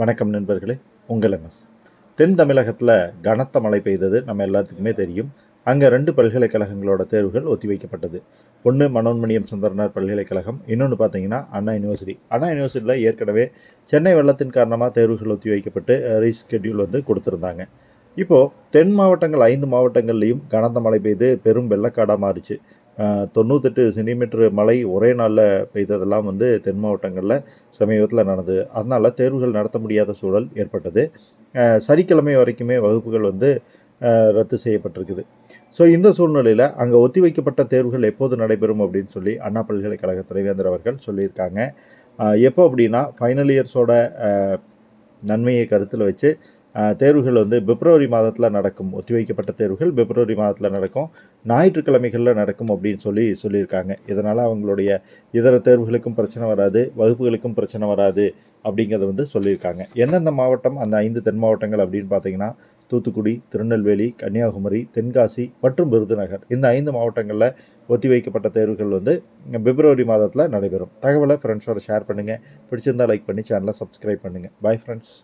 வணக்கம் நண்பர்களே உங்கள் எம்எஸ். தென் தமிழகத்தில் கனத்த மழை பெய்தது நம்ம எல்லாத்துக்குமே தெரியும். அங்கே ரெண்டு பல்கலைக்கழகங்களோட தேர்வுகள் ஒத்திவைக்கப்பட்டது ஒன்று மனோன்மணியம் சுந்தரனார் பல்கலைக்கழகம் இன்னொன்று பார்த்தீங்கன்னா அண்ணா யூனிவர்சிட்டி. அண்ணா யூனிவர்சிட்டியில் ஏற்கனவே சென்னை வெள்ளத்தின் காரணமாக தேர்வுகள் ஒத்திவைக்கப்பட்டு ரீஸ்கெட்யூல் வந்து கொடுத்துருந்தாங்க. இப்போது தென் மாவட்டங்கள் ஐந்து மாவட்டங்கள்லேயும் கனத்த மழை பெய்து பெரும் வெள்ளக்காடாக மாறிச்சு. தொண்ணூத்தெட்டு சென்டிமீட்டர் மழை ஒரே நாளில் பெய்ததெல்லாம் வந்து தென் மாவட்டங்களில் சமீபத்தில் நடந்தது. அதனால் தேர்வுகள் நடத்த முடியாத சூழல் ஏற்பட்டது. சனிக்கிழமை வரைக்குமே வகுப்புகள் வந்து ரத்து செய்யப்பட்டிருக்குது. ஸோ இந்த சூழ்நிலையில் அங்கே ஒத்திவைக்கப்பட்ட தேர்வுகள் எப்போது நடைபெறும் அப்படின்னு சொல்லி அண்ணா பல்கலைக்கழக துணைவேந்தர் அவர்கள் சொல்லியிருக்காங்க. எப்போ அப்படின்னா ஃபைனல் இயர்ஸோட நன்மையை கருத்தில் வச்சு தேர்வுகள் வந்து பிப்ரவரி மாதத்தில் நடக்கும். ஒத்திவைக்கப்பட்ட தேர்வுகள் பிப்ரவரி மாதத்தில் நடக்கும். ஞாயிற்றுக்கிழமைகளில் நடக்கும் அப்படின்னு சொல்லி சொல்லியிருக்காங்க. இதனால் அவங்களுடைய இதர தேர்வுகளுக்கும் பிரச்சனை வராது வகுப்புகளுக்கும் பிரச்சனை வராது அப்படிங்கிறத வந்து சொல்லியிருக்காங்க. எந்தெந்த மாவட்டம் அந்த ஐந்து தென் மாவட்டங்கள் அப்படின்னு பார்த்தீங்கன்னா தூத்துக்குடி திருநெல்வேலி கன்னியாகுமரி தென்காசி மற்றும் விருதுநகர். இந்த ஐந்து மாவட்டங்களில் ஒத்திவைக்கப்பட்ட தேர்வுகள் வந்து பிப்ரவரி மாதத்தில் நடைபெறும். தகவலை ஃப்ரெண்ட்ஸோட ஷேர் பண்ணுங்கள் பிடிச்சிருந்தால் லைக் பண்ணி சேனலை சப்ஸ்கிரைப் பண்ணுங்கள் பை ஃப்ரெண்ட்ஸ்